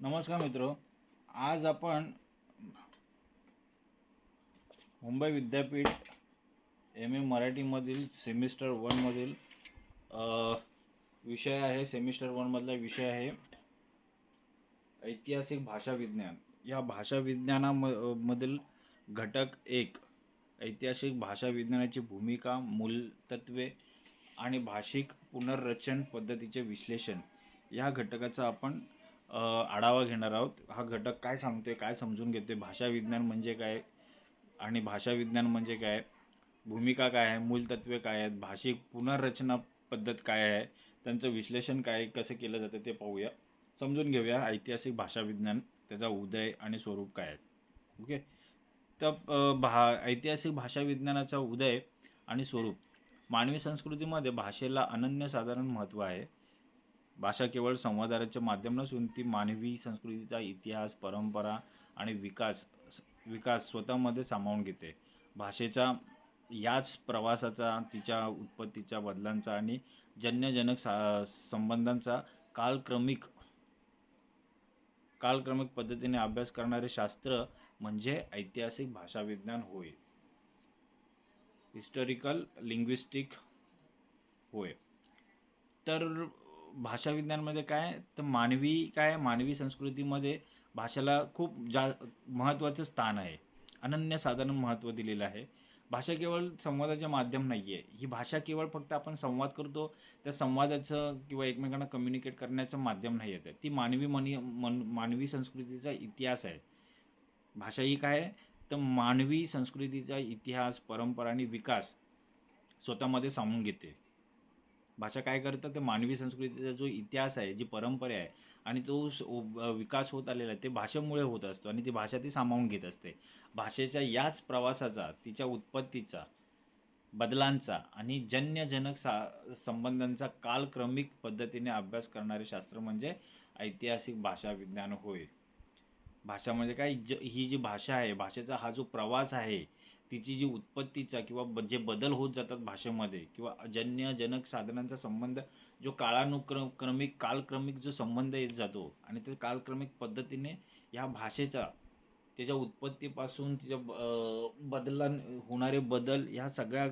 नमस्कार मित्र आज आपण मुंबई विद्यापीठ एम ए मराठीमधील सेमिस्टर वनमधील विषय आहे सेमिस्टर वनमधला विषय आहे ऐतिहासिक भाषा विज्ञान. या भाषा विज्ञानाम मधील घटक एक ऐतिहासिक भाषा विज्ञानाची भूमिका मूलतत्वे आणि भाषिक पुनर्रचन पद्धतीचे विश्लेषण. या घटकाचा आपण आढावा घेणार आहोत. हा घटक काय सांगतोय काय समजून घेते भाषा विज्ञान म्हणजे काय आणि भाषा विज्ञान म्हणजे काय? भूमिका काय आहे? मूलतत्वे काय आहेत? भाषिक पुनर्रचना पद्धत काय आहे? त्यांचं विश्लेषण काय आहे, कसं केलं जातं ते पाहूया. समजून घेऊया ऐतिहासिक भाषा विज्ञान त्याचा उदय आणि स्वरूप काय आहे ओके? तर भा ऐतिहासिक भाषा विज्ञानाचा उदय आणि स्वरूप. मानवी संस्कृतीमध्ये भाषेला अनन्यसाधारण महत्त्व आहे. भाषा केवळ संवादाचे माध्यम नसून ती मानवी संस्कृतीचा इतिहास परंपरा आणि विकास विकास स्वतःमध्ये सामावून घेते. भाषेचा याच प्रवासाचा तिच्या उत्पत्तीच्या बदलांचा आणि जन्यजनक सा संबंधांचा कालक्रमिक कालक्रमिक पद्धतीने अभ्यास करणारे शास्त्र म्हणजे ऐतिहासिक भाषाविज्ञान होय. हिस्टॉरिकल लिंग्विस्टिक होय. तर भाषाविज्ञानमध्ये काय तर मानवी काय मानवी संस्कृतीमध्ये भाषेला खूप जा महत्त्वाचं स्थान आहे. अनन्यसाधारण महत्त्व दिलेलं आहे. भाषा केवळ संवादाचे माध्यम नाही आहे ही भाषा केवळ फक्त आपण संवाद करतो त्या संवादाचं किंवा एकमेकांना कम्युनिकेट करण्याचं माध्यम नाही आहे. ती मानवी मनी मन मानवी संस्कृतीचा इतिहास आहे. भाषा ही काय आहे? तर मानवी संस्कृतीचा इतिहास परंपरा आणि विकास स्वतःमध्ये सांगून घेते. भाषा काय करतं तर मानवी संस्कृतीचा जो इतिहास आहे जी परंपरा आहे आणि तो स- उ- विकास होत आलेला आहे ते भाषेमुळे होत असतो आणि ती भाषा ती सामावून घेत असते. भाषेच्या याच प्रवासाचा तिच्या उत्पत्तीचा बदलांचा आणि जन्यजनक सा संबंधांचा कालक्रमिक पद्धतीने अभ्यास करणारे शास्त्र म्हणजे ऐतिहासिक भाषा विज्ञान होय. भाषा म्हणजे काय ज ही जी भाषा आहे भाषेचा हा जो प्रवास आहे तिची जी उत्पत्तीचा किंवा ब जे बदल होत जातात भाषेमध्ये किंवा जन्यजनक साधनांचा संबंध जो काळानुक्रम क्रमिक कालक्रमिक जो संबंध येत जातो आणि ते कालक्रमिक पद्धतीने ह्या भाषेचा त्याच्या उत्पत्तीपासून तिच्या ब- होणारे बदल ह्या सगळ्या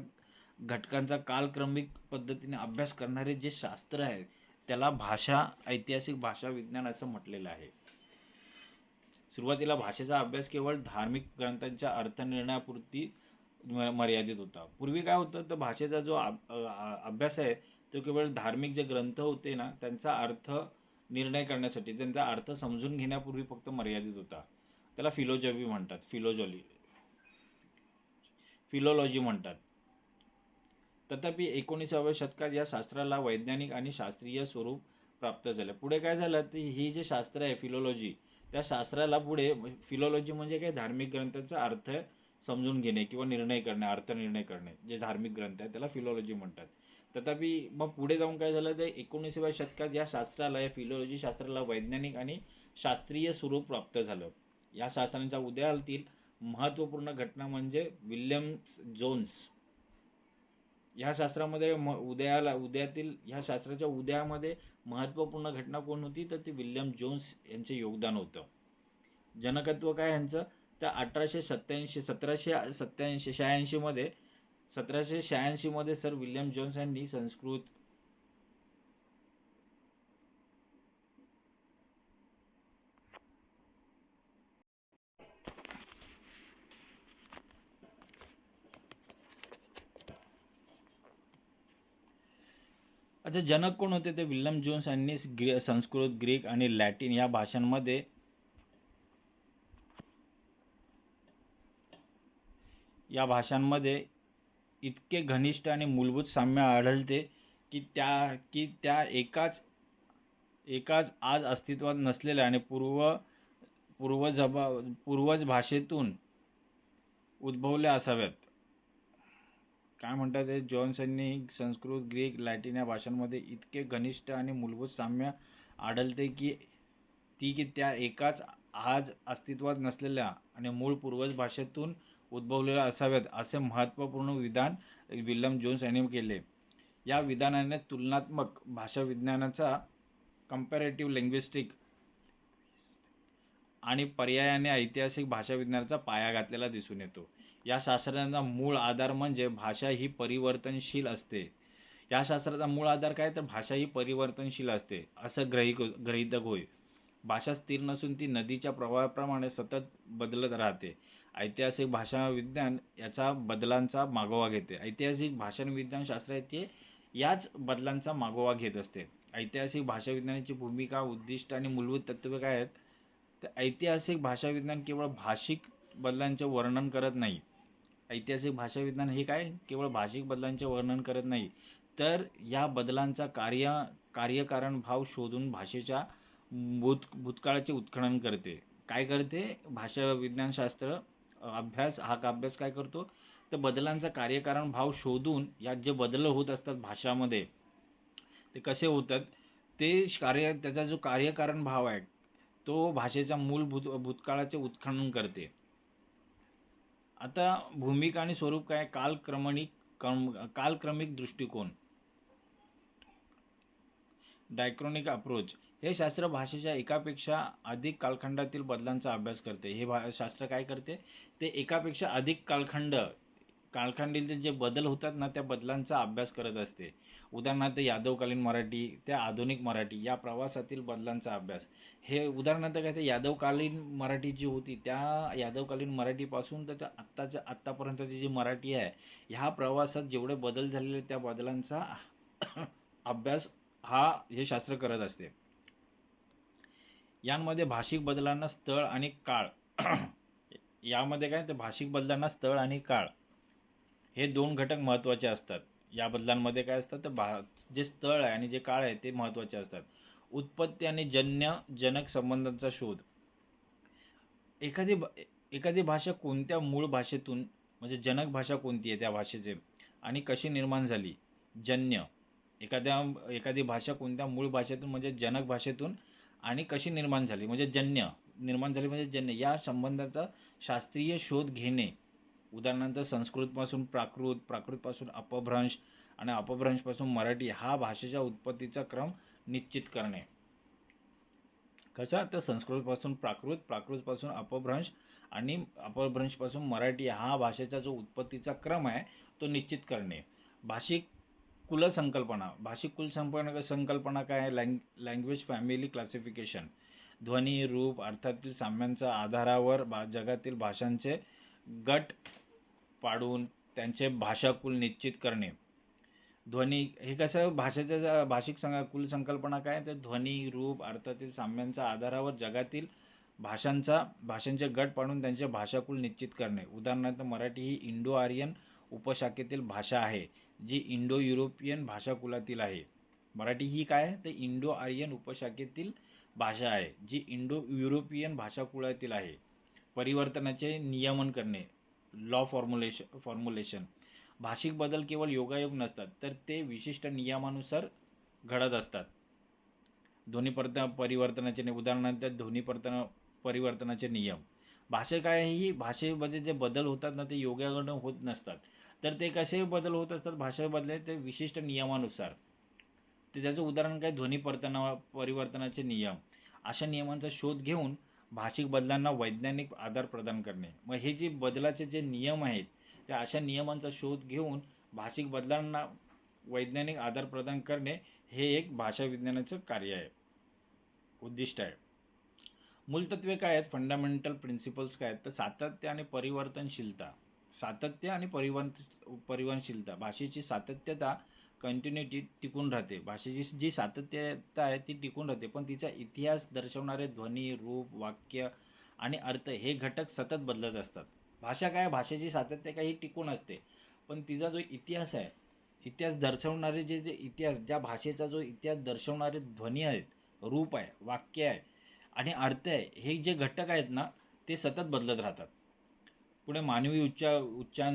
घटकांचा कालक्रमिक पद्धतीने अभ्यास करणारे जे शास्त्र आहे त्याला भाषा ऐतिहासिक भाषा विज्ञान असं म्हटलेलं आहे. सुरुवातीला भाषेचा अभ्यास केवळ धार्मिक ग्रंथांच्या अर्थनिर्णयापुरती म- मर्यादित होता. पूर्वी काय होतं तर भाषेचा जो अभ्यास आहे तो केवळ धार्मिक जे ग्रंथ होते ना त्यांचा अर्थ निर्णय करण्यासाठी त्यांचा अर्थ समजून घेण्यापूर्वी फक्त मर्यादित होता. त्याला फिलोजॉफी म्हणतात फिलोजॉली फिलोलॉजी म्हणतात. तथापि एकोणीसाव्या शतकात या शास्त्राला वैज्ञानिक आणि शास्त्रीय स्वरूप प्राप्त झालं. पुढे काय झालं तर ही जे शास्त्र आहे फिलोलॉजी त्या शास्त्राला पुढे फिलॉलॉजी म्हणजे काय? धार्मिक ग्रंथांचा अर्थ समजून घेणे किंवा निर्णय करणे अर्थ निर्णय करणे जे धार्मिक ग्रंथ आहे त्याला फिलॉलॉजी म्हणतात. तथापि मग पुढे जाऊन काय झालं? तर एकोणीसाव्या शतकात या शास्त्राला या फिलॉलॉजी शास्त्राला वैज्ञानिक आणि शास्त्रीय स्वरूप प्राप्त झालं. या शास्त्रांच्या उदयातील महत्त्वपूर्ण घटना म्हणजे विल्यम्स जोन्स. ह्या शास्त्रामध्ये म उदयाला उदयातील ह्या शास्त्राच्या उदयामध्ये महत्त्वपूर्ण घटना कोण होती? तर ती विल्यम जोन्स यांचे योगदान होतं. जनकत्व काय ह्यांचं? तर अठराशे सत्याऐंशी सतराशे सत्याऐंशी शहाऐंशीमध्ये सतराशे शहाऐंशीमध्ये सर विल्यम जोन्स यांनी संस्कृत अच्छा जनक कोण होते ते? विल्यम जोन्स यांनी ग्रे संस्कृत ग्रीक आणि लॅटिन या भाषांमध्ये या भाषांमध्ये इतके घनिष्ठ आणि मूलभूत साम्य आढळते की त्या की त्या एकाच एकाच आज अस्तित्वात नसलेल्या आणि पूर्व पूर्वजबा पूर्वज भाषेतून उद्भवल्या असाव्यात. काय म्हणतात ते? जॉन्स संस्कृत ग्रीक लॅटिन या भाषांमध्ये इतके घनिष्ठ आणि मूलभूत साम्य आढळते की ती की त्या एकाच आज अस्तित्वात नसलेल्या आणि मूळ पूर्वज भाषेतून उद्भवलेल्या असाव्यात असे महत्त्वपूर्ण विधान विल्यम जोन्स यांनी केले. या विधानाने तुलनात्मक भाषा विज्ञानाचा कम्पॅरेटिव्ह लिंग्विस्टिक आणि पर्यायाने ऐतिहासिक भाषा विज्ञानाचा पाया घातलेला दिसून येतो. या शास्त्राचा मूळ आधार म्हणजे भाषा ही परिवर्तनशील असते. या शास्त्राचा मूळ आधार काय? तर भाषा ही परिवर्तनशील असते असं ग्रहिक ग्रहितक होय. भाषा स्थिर नसून ती नदीच्या प्रवाहाप्रमाणे सतत बदलत राहते. ऐतिहासिक भाषा विज्ञान याचा बदलांचा मागोवा घेते. ऐतिहासिक भाषण विज्ञान शास्त्राचे याच बदलांचा मागोवा घेत असते. ऐतिहासिक भाषाविज्ञानाची भूमिका उद्दिष्ट आणि मूलभूत तत्त्वे काय आहेत? तर ऐतिहासिक भाषाविज्ञान केवळ भाषिक बदलांचे वर्णन करत नाही. ऐतिहासिक भाषाविज्ञान हे काय? केवळ भाषिक बदलांचे वर्णन करत नाही. तर या बदलांचा कार्य कार्यकारण भाव शोधून भाषेच्या भूत भूतकाळाचे उत्खनन करते. काय करते? भाषा विज्ञानशास्त्र अभ्यास हा का अभ्यास काय करतो? तर बदलांचा कार्यकारण भाव शोधून यात जे बदल होत असतात भाषामध्ये ते कसे होतात? ते कार्य त्याचा जो कार्यकारण भाव आहे तो भाषेच्या मूलभूत भूतकाळाचे उत्खनन करते. आता भूमिका आणि स्वरूप काय? कालक्रमणिक क्रम कालक्रमिक दृष्टिकोन. डायक्रॉनिक अप्रोच हे शास्त्र भाषेच्या एकापेक्षा अधिक कालखंडातील बदलांचा अभ्यास करते. हे भा शास्त्र काय करते? ते एकापेक्षा अधिक कालखंड कालखंडीचे जे बदल होतात ना त्या बदलांचा अभ्यास करत असते. उदाहरणार्थ यादवकालीन मराठी त्या आधुनिक मराठी या प्रवासातील बदलांचा अभ्यास. हे उदाहरणार्थ काय ते यादवकालीन मराठी जी होती त्या यादवकालीन मराठीपासून तर त्या आत्ताच्या आत्तापर्यंतची जी मराठी आहे ह्या प्रवासात जेवढे बदल झालेले त्या बदलांचा अभ्यास हा हे शास्त्र करत असते. यांमध्ये भाषिक बदलांना स्थळ आणि काळ. यामध्ये काय तर भाषिक बदलांना स्थळ आणि काळ. हे दोन घटक महत्त्वाचे असतात. या बदलांमध्ये काय असतात तर भा जे स्थळ आहे आणि जे काळ आहे ते महत्त्वाचे असतात. उत्पत्ती आणि जन्य जनक संबंधांचा शोध. एखादी एखादी भाषा कोणत्या मूळ भाषेतून म्हणजे जनक भाषा कोणती आहे त्या भाषेचे आणि कशी निर्माण झाली? जन्य. एखाद्या एखादी भाषा कोणत्या मूळ भाषेतून म्हणजे जनक भाषेतून आणि कशी निर्माण झाली? म्हणजे जन्य. निर्माण झाली म्हणजे जन्य. या संबंधाचा शास्त्रीय शोध घेणे. उदाहरणार्थ संस्कृतपासून प्राकृत प्राकृतपासून अपभ्रंश आणि अपभ्रंशपासून मराठी हा भाषेच्या उत्पत्तीचा क्रम निश्चित करणे. कसा? तर संस्कृतपासून प्राकृत प्राकृतपासून अपभ्रंश आणि अपभ्रंशपासून मराठी हा भाषेचा जो उत्पत्तीचा क्रम आहे तो निश्चित करणे. भाषिक कुलसंकल्पना भाषिक कुलसंकल्पना संकल्पना काय आहे? Lang language family classification. ध्वनी रूप अर्थातील साम्यांच्या आधारावर भा जगातील भाषांचे गट पाडून त्यांचे भाषाकुल निश्चित करणे. ध्वनी हे कसं भाषेच्या भाषिक भाषिक संग कुलसंकल्पना काय? तर ध्वनी रूप अर्थातील साम्यांच्या आधारावर जगातील भाषांचा भाषांचे गट पाडून त्यांचे भाषाकुल निश्चित करणे. उदाहरणार्थ मराठी ही इंडो आर्यन उपशाखेतील भाषा आहे जी इंडो युरोपियन भाषाकुलातील आहे. मराठी ही काय? आहे तर इंडो आर्यन उपशाखेतील भाषा आहे जी इंडो युरोपियन भाषाकुळातील आहे. परिवर्तनाचे नियमन करणे. लॉ फॉर्म्युलेशन फॉर्म्युलेशन भाषिक बदल केवळ योगायोग नसतात तर ते विशिष्ट नियमानुसार घडत असतात. ध्वनी परत परिवर्तनाचे उदाहरणार्थ ध्वनी परतन परिवर्तनाचे नियम. भाषा काय ही? भाषेमध्ये जे बदल होतात ना ते योगाकडून होत नसतात. तर ते कसे बदल होत असतात? भाषा बदले ते विशिष्ट नियमानुसार. ते त्याचं उदाहरण काय? ध्वनी परतना परिवर्तनाचे नियम. अशा नियमांचा शोध घेऊन भाषिक बदलांना वैज्ञानिक आधार प्रदान करणे. मग हे जे बदलाचे जे नियम आहेत त्या अशा नियमांचा शोध घेऊन भाषिक बदलांना वैज्ञानिक आधार प्रदान करणे हे एक भाषा विज्ञानाचं कार्य आहे. उद्दिष्ट आहे. मूलतत्वे काय आहेत? फंडामेंटल प्रिन्सिपल्स काय आहेत? तर सातत्य आणि परिवर्तनशीलता. सातत्य आणि परिवर्त परिवहनशीलता. भाषेची सातत्यता कंटिन्युटी टिकून राहते. भाषेची जी सातत्यता आहे ती टिकून राहते. पण तिचा इतिहास दर्शवणारे ध्वनी रूप वाक्य आणि अर्थ हे घटक सतत बदलत असतात. भाषा काय? भाषेची सातत्य काही टिकून असते. पण तिचा जो इतिहास आहे इतिहास दर्शवणारे जे जे इतिहास ज्या भाषेचा जो इतिहास दर्शवणारे ध्वनी आहेत रूप आहे वाक्य आहे आणि अर्थ आहे हे जे घटक आहेत ना ते सतत बदलत राहतात. पुढे मानवी उच्चा उच्चार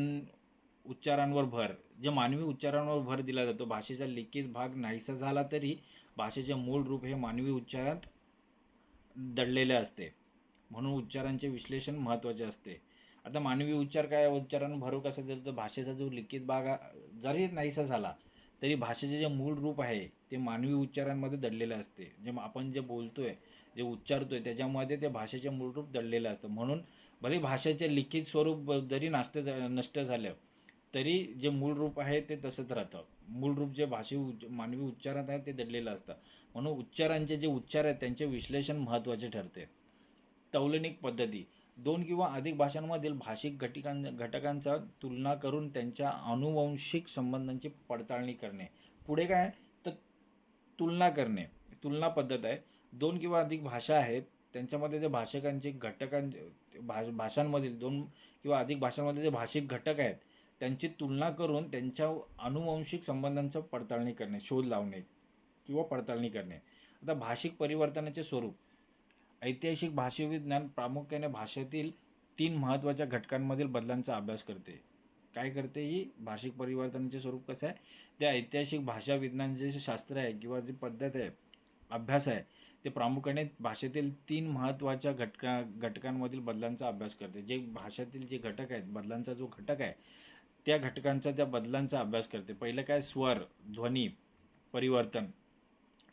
उच्चारांवर भर. जे मानवी उच्चारांवर भर दिला जातो भाषेचा लिखित भाग नाहीसा झाला तरी भाषेचे मूळ रूप हे मानवी उच्चारात दडलेले असते. म्हणून उच्चारांचे विश्लेषण महत्त्वाचे असते. आता मानवी उच्चार काय? उच्चारांवर भरू कसा दिला तर भाषेचा जो लिखित भाग जरी नाहीसा झाला तरी भाषेचे जे मूळ रूप आहे ते मानवी उच्चारांमध्ये दडलेलं असते. जे आपण जे बोलतो आहे जे उच्चारतो आहे त्याच्यामध्ये ते भाषेचे मूळ रूप दडलेलं असतं. म्हणून भले भाषेचे लिखित स्वरूप जरी नाष्ट नष्ट झालं तरी जे मूळ रूप आहे ते तसंच राहतं. मूळ रूप जे भाषे उच्च- मानवी उच्चारात आहे ते दडलेलं असतं. म्हणून उच्चारांचे जे उच्चार आहेत त्यांचे विश्लेषण महत्त्वाचे ठरते. तौलनिक पद्धती. दोन किंवा अधिक भाषांमधील भाषिक घटकां घटकांचा तुलना करून त्यांच्या अनुवंशिक संबंधांची पडताळणी करणे. पुढे काय? तर तुलना करणे. तुलना पद्धत आहे. दोन किंवा अधिक भाषा आहेत. त्यांच्यामध्ये जे भाषकांचे घटकां भाष भाषांमधील दोन किंवा अधिक भाषांमध्ये जे भाषिक घटक आहेत त्यांची तुलना करून त्यांच्या अनुवंशिक संबंधांचं पडताळणी करणे शोध लावणे किंवा पडताळणी करणे. आता भाषिक परिवर्तनाचे स्वरूप. ऐतिहासिक भाषाविज्ञान प्रामुख्याने भाषेतील तीन महत्त्वाच्या घटकांमधील बदलांचा अभ्यास करते. काय करते ही? भाषिक परिवर्तनाचे स्वरूप कसं आहे? ते ऐतिहासिक भाषा विज्ञान जे शास्त्र आहे किंवा जी पद्धत आहे अभ्यास आहे ते प्रामुख्याने भाषेतील तीन महत्त्वाच्या घटका घटकांमधील बदलांचा अभ्यास करते. जे भाषेतील जे घटक आहेत बदलांचा जो घटक आहे त्या घटकांचा त्या बदलांचा अभ्यास करते. पहिलं काय? स्वर ध्वनी परिवर्तन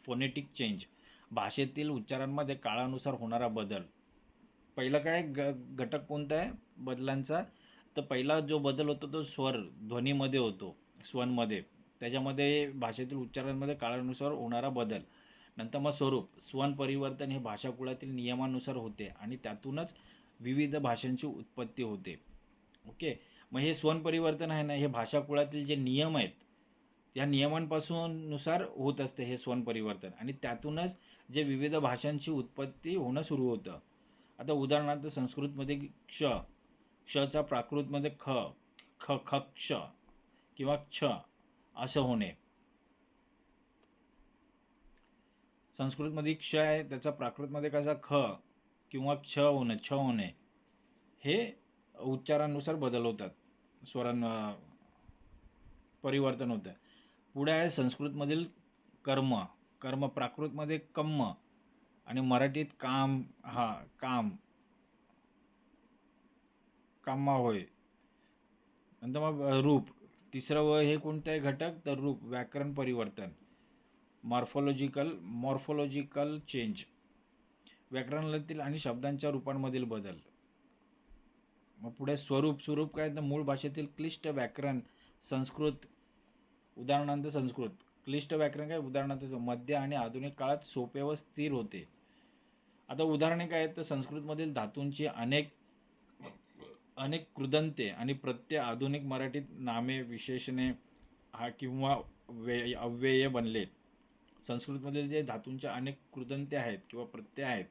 फोनेटिक चेंज भाषेतील उच्चारांमध्ये काळानुसार होणारा बदल. पहिलं काय? ग घटक कोणता आहे? बदलांचा. तर पहिला जो बदल होतो तो स्वर ध्वनीमध्ये होतो स्वनमध्ये. त्याच्यामध्ये भाषेतील उच्चारांमध्ये काळानुसार होणारा बदल. नंतर मग स्वरूप. स्वन परिवर्तन हे भाषाकुळातील नियमानुसार होते आणि त्यातूनच विविध भाषांची उत्पत्ती होते. ओके? मग हे स्वनपरिवर्तन आहे ना हे भाषाकुळातील जे नियम आहेत या नियमांपासून नुसार होत असते हे स्वनपरिवर्तन. आणि त्यातूनच जे विविध भाषांची उत्पत्ती होणं सुरू होतं. आता उदाहरणार्थ संस्कृतमध्ये क्ष क्षचा प्राकृतमध्ये ख ख ख क्ष किंवा क्ष असं होणे. संस्कृतमध्ये क्ष आहे त्याचा प्राकृतमध्ये कसा ख किंवा क्ष होणं छ होणे हे उच्चारानुसार बदल होतात. स्वरां परिवर्तन होतं. पुढे आहे संस्कृतमधील कर्म. कर्म प्राकृतमध्ये कम्म आणि मराठीत काम हा काम. कामा होय. नंतर मग रूप. तिसरं व हे कोणतं आहे घटक? तर रूप व्याकरण परिवर्तन. Morphological morphological change. व्याकरणातील आणि शब्दांच्या रूपांमधील बदल. मग पुढे स्वरूप स्वरूप काय? तर मूळ भाषेतील क्लिष्ट व्याकरण संस्कृत उदाहरणार्थ संस्कृत. क्लिष्ट व्याकरण काय? उदाहरणार्थ मध्य आणि आधुनिक काळात सोपे व स्थिर होते. आता उदाहरणे काय आहेत? तर संस्कृतमधील धातूंची अनेक अनेक कृदंते आणि प्रत्यय आधुनिक मराठीत नामे विशेषणे हा किंवा वे अव्यय बनले. संस्कृतमधील जे धातूंच्या अनेक कृदंते आहेत किंवा प्रत्यय आहेत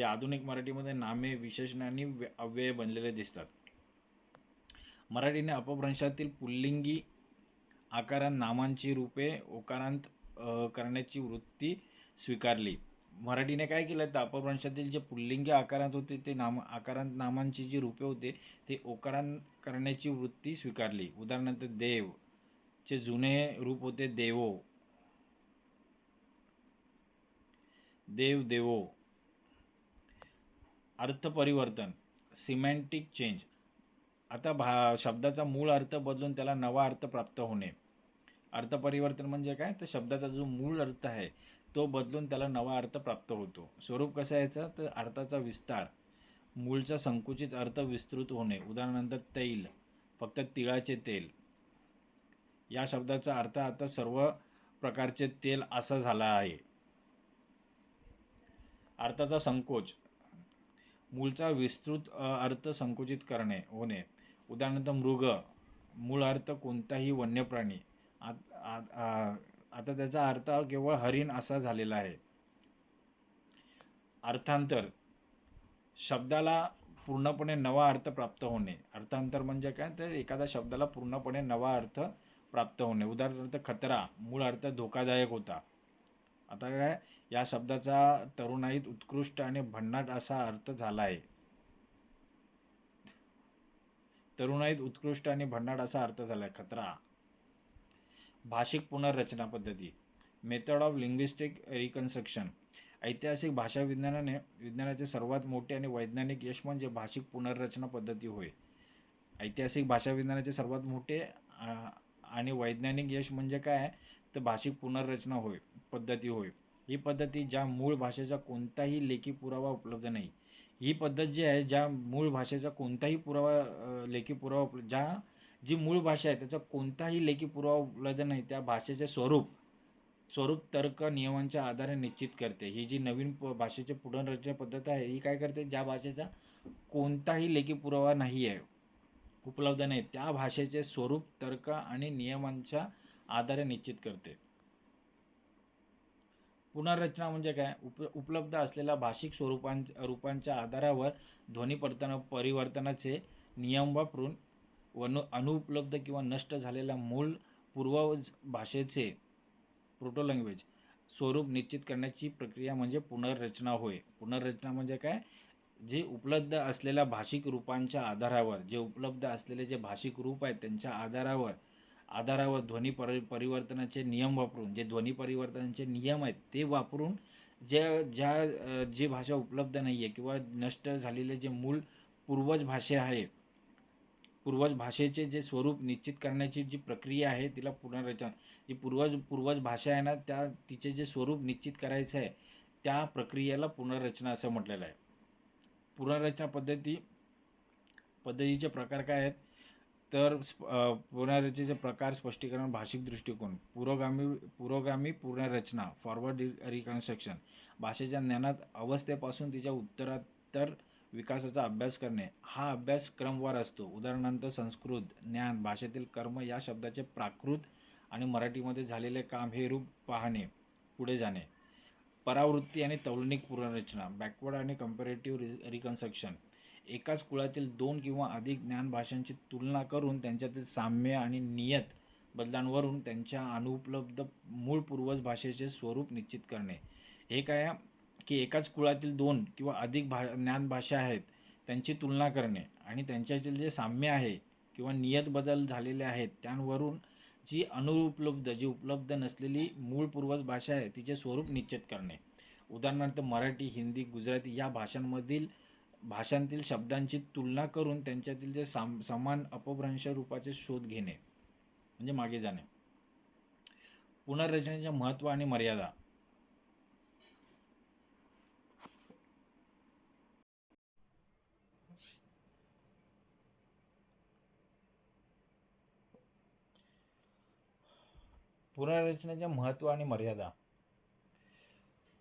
ते आधुनिक मराठीमध्ये नामे विशेषण आणि व्य- अव्यय बनलेले दिसतात. मराठीने अपभ्रंशातील पुल्लिंगी आकारांत नामांची रूपे ओकारांत करण्याची वृत्ती स्वीकारली. मराठीने काय केलं? तर अपभ्रंशातील जे पुल्लिंगी आकारांत होते ते नाम आकारांत नामांची जी रूपे होते ते ओकारांत करण्याची वृत्ती स्वीकारली. उदाहरणार्थ देव. चे जुने रूप होते देवो. देव देवो. अर्थ परिवर्तन सिमॅन्टिक चेंज. आता भा शब्दाचा मूळ अर्थ बदलून त्याला नवा अर्थ प्राप्त होणे. अर्थ परिवर्तन म्हणजे काय? तर शब्दाचा जो मूळ अर्थ आहे तो बदलून त्याला नवा अर्थ प्राप्त होतो. स्वरूप कसं यायचा? तर अर्थाचा विस्तार. मूळचा संकुचित अर्थ विस्तृत होणे. उदाहरणार्थ तैल फक्त तिळाचे तेल. या शब्दाचा अर्थ आता सर्व प्रकारचे तेल असा झाला आहे. अर्थाचा संकोच. मूळचा विस्तृत अर्थ संकुचित करणे होणे. उदाहरणार्थ मृग मूळ अर्थ कोणताही वन्य प्राणी आत- आ- आता त्याचा अर्थ केवळ हरिण असा झालेला आहे. अर्थांतर. शब्दाला पूर्णपणे नवा अर्थ प्राप्त होणे. अर्थांतर म्हणजे काय? तर एखाद्या शब्दाला पूर्णपणे नवा अर्थ प्राप्त होणे. उदाहरणार्थ खतरा मूळ अर्थ धोकादायक होता. आता काय? या शब्दाचा तरुणाईत उत्कृष्ट आणि भन्नाट असा अर्थ झाला आहे तरुणाईत उत्कृष्ट आणि भन्नाट असा अर्थ झाला आहे खतरा. भाषिक पुनर्रचना पद्धती. मेथड ऑफ लिंग्विस्टिक रिकन्स्ट्रक्शन ऐतिहासिक भाषा विज्ञानाने विज्ञानाचे सर्वात मोठे आणि वैज्ञानिक यश म्हणजे भाषिक पुनर्रचना पद्धती होय. ऐतिहासिक भाषा विज्ञानाचे सर्वात मोठे आणि वैज्ञानिक यश म्हणजे काय? तर भाषिक पुनर्रचना होय पद्धती होय. ही पद्धती ज्या मूळ भाषेचा कोणताही लेखी पुरावा उपलब्ध नाही. ही पद्धत जी आहे ज्या मूळ भाषेचा कोणताही पुरावा लेखी पुरावा उपल- ज्या जी मूळ भाषा आहे त्याचा कोणताही लेखी पुरावा उपलब्ध नाही त्या भाषेचे स्वरूप स्वरूप तर्क नियमांच्या आधारे निश्चित करते. ही जी नवीन प- भाषेची पुनर्रचना पद्धत आहे ही काय करते? ज्या भाषेचा कोणताही लेखी पुरावा नाही आहे उपलब्ध नाही त्या भाषेचे स्वरूप तर्क आणि नियमांच्या आधारे निश्चित करते. पुनर्रचना म्हणजे काय? उप उपलब्ध असलेल्या भाषिक स्वरूपां रूपांच्या आधारावर ध्वनी परतन परिवर्तनाचे नियम वापरून वन अनुपलब्ध किंवा नष्ट झालेल्या मूळ पूर्व भाषेचे प्रोटो लँग्वेज स्वरूप निश्चित करण्याची प्रक्रिया म्हणजे पुनर्रचना होय. पुनर्रचना म्हणजे काय? जे उपलब्ध असलेल्या भाषिक रूपांच्या आधारावर जे उपलब्ध असलेले जे भाषिक रूप आहेत त्यांच्या आधारावर आधारावर ध्वनी परि परिवर्तनाचे नियम वापरून जे ध्वनी परिवर्तनाचे नियम आहेत ते वापरून ज्या ज्या जी भाषा उपलब्ध नाही आहे किंवा नष्ट झालेले जे मूल पूर्वज भाषा आहे पूर्वज भाषेचे जे स्वरूप निश्चित करण्याची जी प्रक्रिया आहे तिला पुनर्रचना जी पूर्वज पूर्वज भाषा आहे ना त्या तिचे जे स्वरूप निश्चित करायचं आहे त्या प्रक्रियेला पुनर्रचना असं म्हटलेलं आहे. पुनर्रचना पद्धती पद्धतीचे प्रकार काय आहेत? तर स्प- अ, पुनर्रचनेचे प्रकार स्पष्टीकरण भाषिक दृष्टिकोन पुरोगामी पुरोगामी पुनर्रचना फॉरवर्ड रिकन्स्ट्रक्शन भाषेच्या ज्ञानात अवस्थेपासून तिच्या उत्तरोत्तर विकासाचा अभ्यास करणे हा अभ्यास क्रमवार असतो. उदाहरणार्थ संस्कृत ज्ञान भाषेतील कर्म या शब्दाचे प्राकृत आणि मराठीमध्ये झालेले काम हे रूप पाहणे पुढे जाणे. परावृत्ती आणि तौलनिक पुनर्रचना बॅकवर्ड आणि कम्पॅरेटिव्ह रिकन्स्ट्रक्शन एकाच कुळातील दोन किंवा अधिक ज्ञानभाषांची तुलना करून त्यांच्यातील साम्य आणि नियत बदलांवरून त्यांच्या अनुपलब्ध मूळ पूर्वज भाषेचे स्वरूप निश्चित करणे. हे काय? आहे की एकाच कुळातील दोन किंवा अधिक भा ज्ञानभाषा आहेत त्यांची तुलना करणे आणि त्यांच्यातील जे साम्य आहे किंवा नियत बदल झालेले आहेत त्यांवरून जी अनुपलब्ध जी उपलब्ध नसलेली मूळ पूर्वज भाषा आहे तिचे स्वरूप निश्चित करणे. उदाहरणार्थ मराठी हिंदी गुजराती या भाषांमधील भाषांतील शब्दांची तुलना करून त्यांच्यातील जे साम समान अपभ्रंश रूपाचे शोध घेणे म्हणजे मागे जाणे. पुनर्रचनेचे महत्त्व आणि मर्यादा. पुनर्रचनेचे महत्त्व आणि मर्यादा.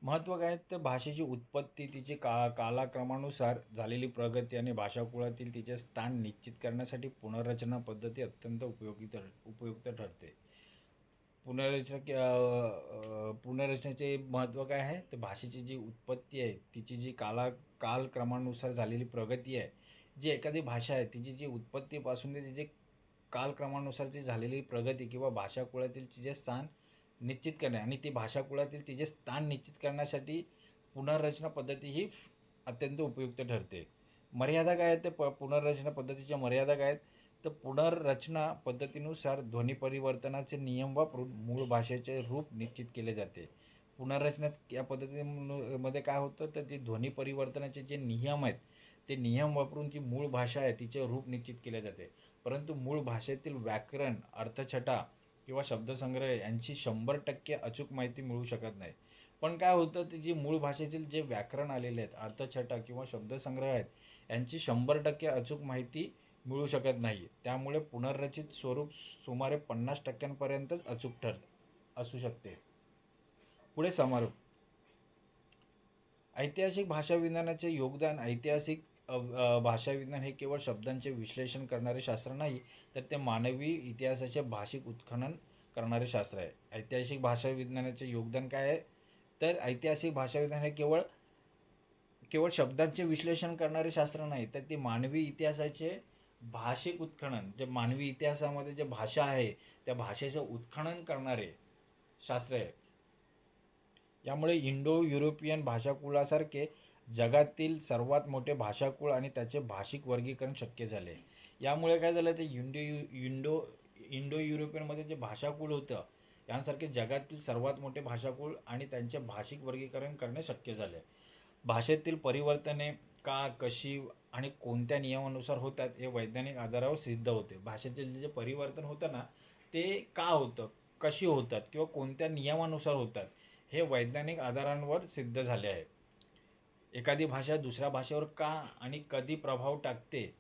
महत्त्व काय तर भाषेची उत्पत्ती तिची का कालाक्रमानुसार झालेली प्रगती आणि भाषाकुळातील तिचे स्थान निश्चित करण्यासाठी पुनर्रचना पद्धती अत्यंत उपयोगी ठर उपयुक्त ठरते. पुनर्रचना पुनर्रचनेचे महत्त्व काय आहे? तर भाषेची जी उत्पत्ती आहे तिची जी काला कालक्रमानुसार झालेली प्रगती आहे जी एखादी भाषा आहे तिची जी उत्पत्तीपासून ते तिचे कालक्रमानुसारची झालेली प्रगती किंवा भाषाकुळातील तिचे स्थान निश्चित करणे आणि ती भाषाकुळातील तिचे स्थान निश्चित करण्यासाठी पुनर्रचना पद्धती ही अत्यंत उपयुक्त ठरते. मर्यादा काय आहेत? ते प पुनर्रचना पद्धतीच्या मर्यादा काय आहेत? तर पुनर्रचना पद्धतीनुसार ध्वनी परिवर्तनाचे नियम वापरून मूळ भाषेचे रूप निश्चित केले जाते. पुनर्रचनेत या पद्धतीमध्ये काय होतं? तर ते ध्वनी परिवर्तनाचे जे नियम आहेत ते नियम वापरून जी मूळ भाषा आहे तिचे रूप निश्चित केले जाते. परंतु मूळ भाषेतील व्याकरण अर्थछटा किंवा शब्दसंग्रह यांची शंभर टक्के अचूक माहिती मिळू शकत नाही. पण काय होतं ते जी मूळ भाषेतील जे व्याकरण आलेले आहेत अर्थछटा किंवा शब्दसंग्रह आहेत यांची शंभर टक्के अचूक माहिती मिळू शकत नाही. त्यामुळे पुनर्रचित स्वरूप सुमारे पन्नास टक्क्यांपर्यंतच अचूक ठर असू शकते. पुढे समारोप. ऐतिहासिक भाषा विज्ञानाचे योगदान ऐतिहासिक भाषाविज्ञान भाषा विज्ञान हे केवळ शब्दांचे विश्लेषण करणारे शास्त्र नाही तर ते मानवी इतिहासाचे भाषिक उत्खनन करणारे शास्त्र आहे. ऐतिहासिक भाषा विज्ञानाचे योगदान काय आहे? तर ऐतिहासिक भाषा विज्ञान हे केवळ केवळ शब्दांचे विश्लेषण करणारे शास्त्र नाही तर ते मानवी इतिहासाचे भाषिक उत्खनन जे मानवी इतिहासामध्ये जे भाषा आहे त्या भाषेचं उत्खनन करणारे शास्त्र आहे. यामुळे इंडो युरोपियन भाषाकुलासारखे जगातील सर्वात मोठे भाषाकुळ आणि त्याचे भाषिक वर्गीकरण शक्य झाले. यामुळे काय झालं ते इंडो इंडो इंडो युरोपियनमध्ये जे भाषाकुळ होतं यांसारखे जगातील सर्वात मोठे भाषाकुळ आणि त्यांचे भाषिक वर्गीकरण करणे शक्य झाले. भाषेतील परिवर्तने का कशी आणि कोणत्या नियमानुसार होतात हे वैज्ञानिक आधारावर सिद्ध होते. भाषेचे जे परिवर्तन होतं ना ते का होतं कशी होतात किंवा कोणत्या नियमानुसार होतात हे वैज्ञानिक आधारांवर सिद्ध झाले आहे. एखादी भाषा दुसऱ्या भाषेवर का आणि कधी प्रभाव टाकते?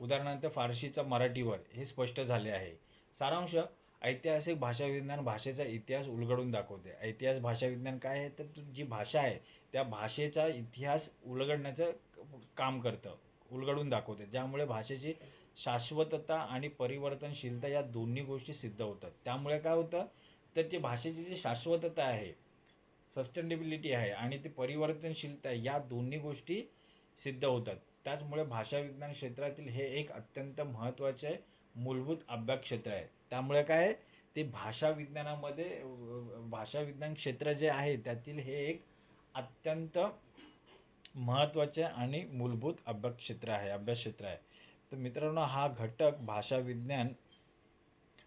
उदाहरणार्थ फारशीचा मराठीवर हे स्पष्ट झाले आहे. सारांश ऐतिहासिक भाषाविज्ञान भाषेचा इतिहास उलगडून दाखवते. ऐतिहास भाषाविज्ञान काय आहे? तर जी भाषा आहे त्या भाषेचा इतिहास उलगडण्याचं काम करतं उलगडून दाखवते. ज्यामुळे भाषेची शाश्वतता आणि परिवर्तनशीलता या दोन्ही गोष्टी सिद्ध होतात. त्यामुळे काय होतं? तर जी भाषेची जी शाश्वतता आहे सस्टेनेबिलिटी आहे आणि ते परिवर्तनशीलता आहे, या दोन्ही गोष्टी सिद्ध होतात. त्याचमुळे भाषा विज्ञान क्षेत्रातील हे एक अत्यंत महत्त्वाचे मूलभूत अभ्यास क्षेत्र आहे. त्यामुळे काय आहे, ते भाषा विज्ञानामध्ये भाषा विज्ञान क्षेत्र जे आहे त्यातील हे एक अत्यंत महत्त्वाचे आणि मूलभूत अभ्यास क्षेत्र आहे अभ्यास क्षेत्र आहे. तर मित्रांनो हा घटक भाषा विज्ञान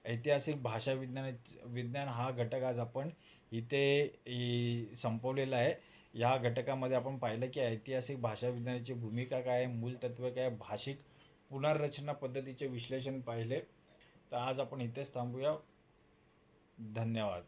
ऐतिहासिक भाषा विज्ञान विज्ञान हा घटक आज आपण इथे संपवलेलं आहे. या घटकामध्ये आपण पाहिलं की ऐतिहासिक भाषा विज्ञानाची भूमिका काय आहे मूलतत्व काय आहे, भाषिक पुनर्रचना पद्धतीचे विश्लेषण पाहिले. तर आज आपण इथेच थांबूया. धन्यवाद.